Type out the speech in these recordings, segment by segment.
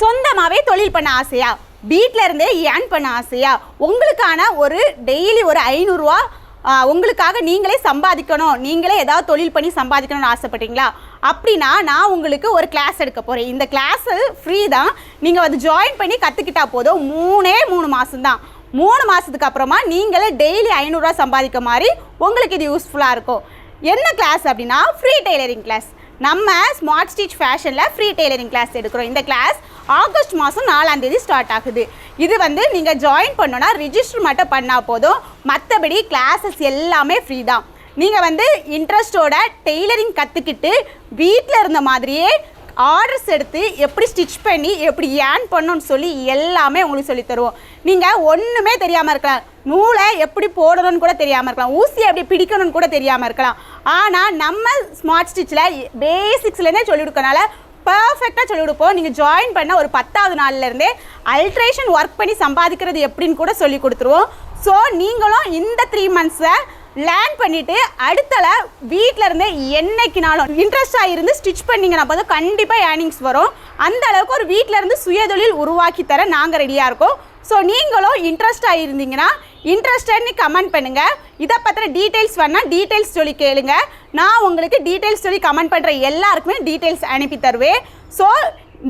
சொந்தமாகவே தொழில் பண்ண ஆசையா? வீட்டில் இருந்தே ஏர்ன் பண்ண ஆசையா? உங்களுக்கான ஒரு டெய்லி ஒரு ஐநூறுரூவா உங்களுக்காக நீங்களே சம்பாதிக்கணும். நீங்களே ஏதாவது தொழில் பண்ணி சம்பாதிக்கணும்னு ஆசைப்பட்டீங்களா? அப்படின்னா நான் உங்களுக்கு ஒரு கிளாஸ் எடுக்க போகிறேன் இந்த கிளாஸு ஃப்ரீ தான். நீங்கள் வந்து ஜாயின் பண்ணி கற்றுக்கிட்டா போதும். மூணே மூணு மாதம்தான் மூணு மாதத்துக்கு அப்புறமா நீங்களே டெய்லி ஐநூறுரூவா சம்பாதிக்க மாதிரி உங்களுக்கு இது யூஸ்ஃபுல்லாக இருக்கும். என்ன கிளாஸ் அப்படின்னா ஃப்ரீ டெய்லரிங் கிளாஸ் நம்ம ஸ்மார்ட் ஸ்டிச் ஃபேஷனில் ஃப்ரீ டெய்லரிங் கிளாஸ் எடுக்கிறோம். இந்த கிளாஸ் ஆகஸ்ட் மாதம் நாலாம் தேதி ஸ்டார்ட் ஆகுது. இது வந்து நீங்கள் ஜாயின் பண்ணோன்னா ரிஜிஸ்டர் மட்டும் பண்ணால் போதும். மற்றபடி கிளாஸஸ் எல்லாமே ஃப்ரீ தான். நீங்கள் வந்து இன்ட்ரெஸ்டோட டெய்லரிங் கற்றுக்கிட்டு வீட்டில் இருந்த மாதிரியே ஆர்டர்ஸ் எடுத்து எப்படி ஸ்டிச் பண்ணி எப்படி ஏர்ன் பண்ணணும்னு சொல்லி எல்லாமே உங்களுக்கு சொல்லித்தருவோம் நீங்கள் ஒன்றுமே தெரியாமல் இருக்கலாம். நூலை எப்படி போடணும்னு கூட தெரியாமல் இருக்கலாம். ஊசியை எப்படி பிடிக்கணும்னு கூட தெரியாமல் இருக்கலாம். ஆனால் நம்ம ஸ்மார்ட் ஸ்டிச்சில் பேசிக்ஸ்லேருந்தே சொல்லிக் கொடுக்கறனால பர்ஃபெக்டாக சொல்லிக் கொடுப்போம். நீங்கள் ஜாயின் பண்ண ஒரு பத்தாவது நாள்லேருந்தே அல்ட்ரேஷன் ஒர்க் பண்ணி சம்பாதிக்கிறது எப்படின்னு கூட சொல்லி கொடுத்துருவோம். ஸோ நீங்களும் இந்த த்ரீ மந்த்ஸை லேர்ன் பண்ணிவிட்டு அடுத்தல வீட்டில் இருந்து என்னைக்குனாலும் இன்ட்ரெஸ்டாக இருந்து ஸ்டிச் பண்ணீங்கன்னா போதும். கண்டிப்பாக ஏர்னிங்ஸ் வரும். அந்த அளவுக்கு ஒரு வீட்டில் இருந்து சுயதொழில் உருவாக்கி தர நாங்கள் ரெடியாக இருக்கோம். ஸோ நீங்களும் இன்ட்ரெஸ்டாக இருந்தீங்கன்னா இன்ட்ரெஸ்டட்னு கமெண்ட் பண்ணுங்கள் இதை பற்றின டீட்டெயில்ஸ் வேணால் டீட்டெயில்ஸ் சொல்லி கேளுங்க. நான் உங்களுக்கு டீட்டெயில்ஸ் சொல்லி கமெண்ட் பண்ணுற எல்லாருக்குமே டீட்டெயில்ஸ் அனுப்பி தருவேன். ஸோ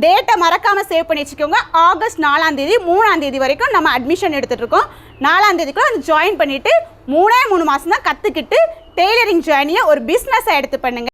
டேட்டை மறக்காமல் சேவ் பண்ணி வச்சுக்கோங்க. ஆகஸ்ட் நாலாந்தேதி மூணாந்தேதி வரைக்கும் நம்ம அட்மிஷன் எடுத்துகிட்டு இருக்கோம். நாலாம் ஜாயின் பண்ணிவிட்டு மூணே மூணு மாதம் தான் கற்றுக்கிட்டு டெய்லரிங் ஜேர்னியை ஒரு பிஸ்னஸை எடுத்து பண்ணுங்கள்